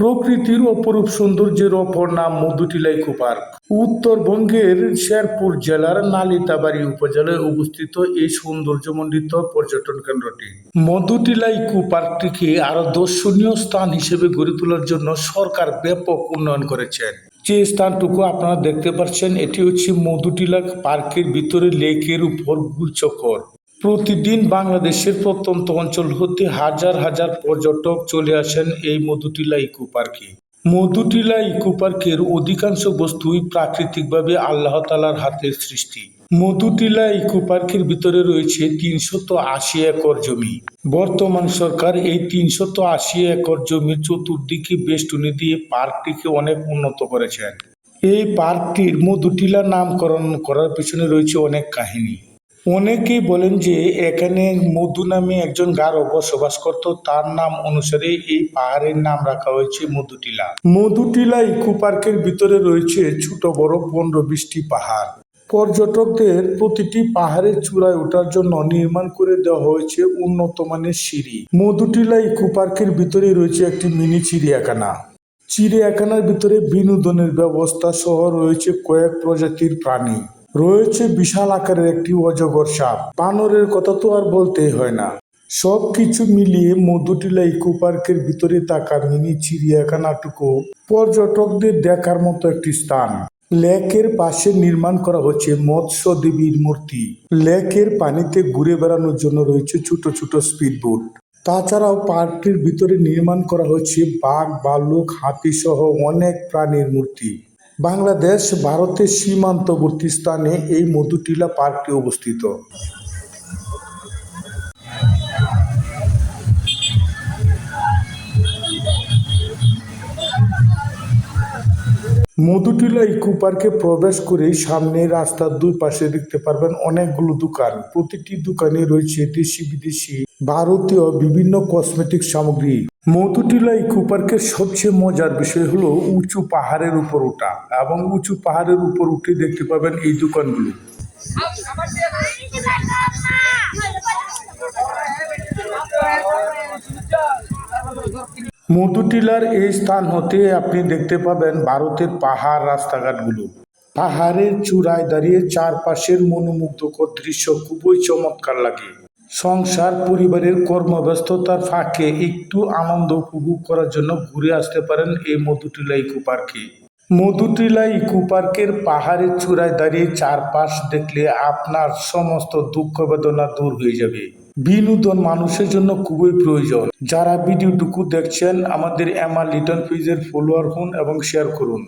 প্রকৃতির অপরূপ সৌন্দর্যের অপর নাম মধুটিলা ইকো পার্ক। উত্তরবঙ্গের শেরপুর জেলার নালিতাবাড়ি উপজেলায় অবস্থিত এই সৌন্দর্যমণ্ডিত পর্যটন কেন্দ্রটি। মধুটিলা ইকো পার্কটিকে আরও দর্শনীয় স্থান হিসেবে গড়ে তোলার জন্য সরকার ব্যাপক উন্নয়ন করেছেন যে স্থানটুকু আপনারা দেখতে পাচ্ছেন, এটি হচ্ছে মধুটিলা পার্কের ভিতরে লেকের উপর গুলচকর প্রতিদিন বাংলাদেশের প্রত্যন্ত অঞ্চল হতে হাজার হাজার পর্যটক চলে আসেন এই মধুটিলা ইকো পার্কে। মধুটিলা ইকো পার্কের অধিকাংশ বস্তুই প্রাকৃতিকভাবে আল্লাহ তালার হাতের সৃষ্টি। মধুটিলা ইকো পার্কের ভিতরে রয়েছে তিনশত আশি একর জমি। বর্তমান সরকার এই তিনশত আশি একর জমির চতুর্দিকে বেষ্টনী দিয়ে পার্কটিকে অনেক উন্নত করেছেন। এই পার্কটির মধুটিলা নামকরণ করার পেছনে রয়েছে অনেক কাহিনী। অনেকেই বলেন যে এখানে মধু নামে একজন গারো বসবাস করত, তার নাম অনুসারে এই পাহাড়ের নাম রাখা হয়েছে মধুটিলা। মধুটিলা ইকো পার্কের ভিতরে রয়েছে ছোট বড় পনেরো বিশটি পাহাড়। পর্যটকদের প্রতিটি পাহাড়ের চূড়ায় ওঠার জন্য নির্মাণ করে দেওয়া হয়েছে উন্নত মানের সিঁড়ি। মধুটিলা ইকো পার্কের ভিতরে রয়েছে একটি মিনি চিড়িয়াখানা। চিড়িয়াখানার ভিতরে বিনোদনের ব্যবস্থা সহ রয়েছে কয়েক প্রজাতির প্রাণী। রয়েছে বিশাল আকারের একটি অজগর সাপ। বানরের কথা তো আর বলতেই হয় না। সব কিছু মিলিয়ে মধুটিলা ইকো পার্কের ভিতরে থাকা মিনি চিড়িয়াখানাটুকু পর্যটকদের দেখার মতো একটি স্থান। লেকের পাশে নির্মাণ করা হচ্ছে মৎস্য দেবীর মূর্তি। লেকের পানিতে ঘুরে বেড়ানোর জন্য রয়েছে ছোট ছোট স্পিড বোট তাছাড়াও পার্কটির ভিতরে নির্মাণ করা হচ্ছে বাঘ ভাল্লুক হাতি সহ অনেক প্রাণীর মূর্তি। বাংলাদেশ ভারতের সীমান্তবর্তী স্থানে এই মধুটিলা পার্কটি অবস্থিত। মধুটিলা ইকো পার্কে প্রবেশ করেই সামনে রাস্তার দুই পাশে দেখতে পারবেন অনেকগুলো দোকান। প্রতিটি দোকানে রয়েছে দেশি, বিদেশি, ভারতীয় বিভিন্ন কসমেটিক সামগ্রী। মধুটিলা ইকো পার্কের সবচেয়ে মজার বিষয় হলো উঁচু পাহাড়ের উপর ওঠা এবং উঁচু পাহাড়ের উপর উঠে দেখতে পাবেন এই দোকানগুলো। মধুটিলার এই স্থান হতে আপনি দেখতে পাবেন ভারতের পাহাড় রাস্তাঘাটগুলো। পাহাড়ের চূড়ায় দাঁড়িয়ে চারপাশের মনোমুগ্ধকর দৃশ্য খুবই চমৎকার লাগে। সংসার, পরিবারের কর্মব্যস্ততার ফাঁকে একটু আনন্দ উপভোগ করার জন্য ঘুরে আসতে পারেন এই মধুটিলা ইকো পার্কে। মধুটিলা ইকো পার্কের পাহাড়ের চূড়ায় দাঁড়িয়ে চারপাশ দেখলে আপনার সমস্ত দুঃখ বেদনা দূর হয়ে যাবে। বিনোদন মানুষের জন্য খুবই প্রয়োজন। যারা ভিডিওটুকু দেখছেন, আমাদের এমা লিটন ফিজের ফলোয়ার হন এবং শেয়ার করুন।